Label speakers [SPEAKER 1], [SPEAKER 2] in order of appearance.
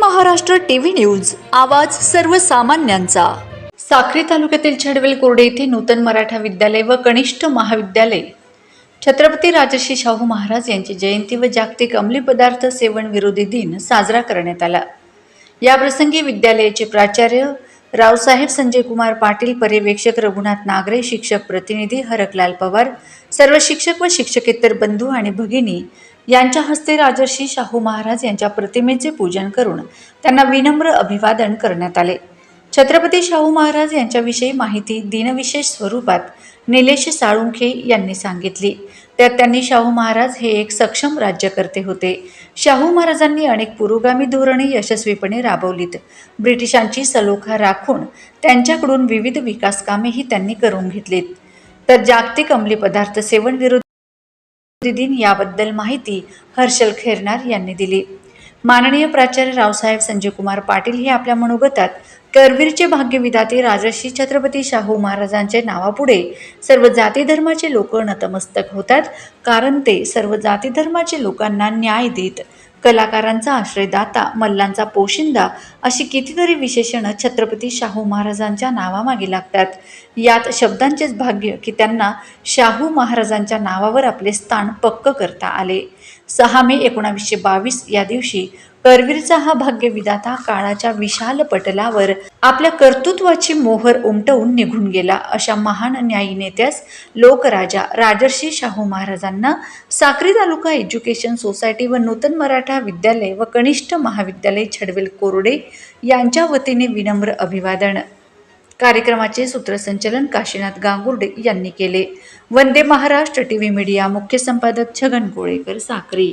[SPEAKER 1] Maharashtra TV news आवाज सर्वसामान्यांचा. साक्री तालुक्यातील छडवेल कोरडे येथे नूतन मराठा विद्यालय व कनिष्ठ महाविद्यालय. छत्रपती राजर्षी शाहू महाराज यांची जयंती व जागतिक अंमली पदार्थ सेवन विरोधी दिन साजरा करण्यात आला. याप्रसंगी विद्यालयाचे प्राचार्य रावसाहेब संजय कुमार पाटील पर्यवेक्षक रघुनाथ नागरे शिक्षक प्रतिनिधी हरकलाल पवार सर्व शिक्षक व शिक्षकेतर बंधू आणि भगिनी यांच्या हस्ते राजर्षी शाहू महाराज यांच्या प्रतिमेचे पूजन करून त्यांना विनम्र अभिवादन करण्यात आले. छत्रपती शाहू महाराज यांच्याविषयी माहिती दिनविशेष स्वरूपात निलेश साळुंखे यांनी सांगितली. त्यात त्यांनी शाहू महाराज हे एक सक्षम राज्यकर्ते होते. शाहू महाराजांनी अनेक पुरोगामी धोरणे यशस्वीपणे राबवलीत. ब्रिटिशांची सलोखा राखून त्यांच्याकडून विविध विकास कामेही त्यांनी करून घेतलीत. तर जागतिक अंमली पदार्थ सेवन विरोधी दिन याबद्दल माहिती हर्षल खेरनार यांनी दिली. माननीय प्राचार्य रावसाहेब संजय कुमार पाटील हे आपल्या मनोगतात करवीरचे भाग्यविधाते राजर्षी छत्रपती शाहू महाराजांच्या नावापुढे सर्व जाती धर्माचे लोक नतमस्तक होतात कारण ते सर्व जाती धर्माचे लोकांना न्याय देत कलाकारांचा आश्रयदाता मल्लांचा पोशिंदा अशी कितीतरी विशेषणं छत्रपती शाहू महाराजांच्या नावामागे लागतात. यात शब्दांचेच भाग्य की त्यांना शाहू महाराजांच्या नावावर आपले स्थान पक्क करता आले. सहा मे एकोणावीसशे बावीस या दिवशी करवीरचा हा भाग्यविधाता काळाच्या विशाल पटलावर आपल्या कर्तृत्वाची मोहर उमटवून निघून गेला. अशा महान न्यायी नेत्यास लोकराजा राजर्षी शाहू महाराजांना साक्री तालुका एज्युकेशन सोसायटी व नूतन मराठा विद्यालय व कनिष्ठ महाविद्यालय छडवेल कोरडे यांच्या वतीने विनम्र अभिवादन. कार्यक्रमाचे सूत्रसंचलन काशीनाथ गांगुर्डे यांनी केले. Vande Maharashtra T V media मुख्य संपादक छगन कोळेकर साक्री.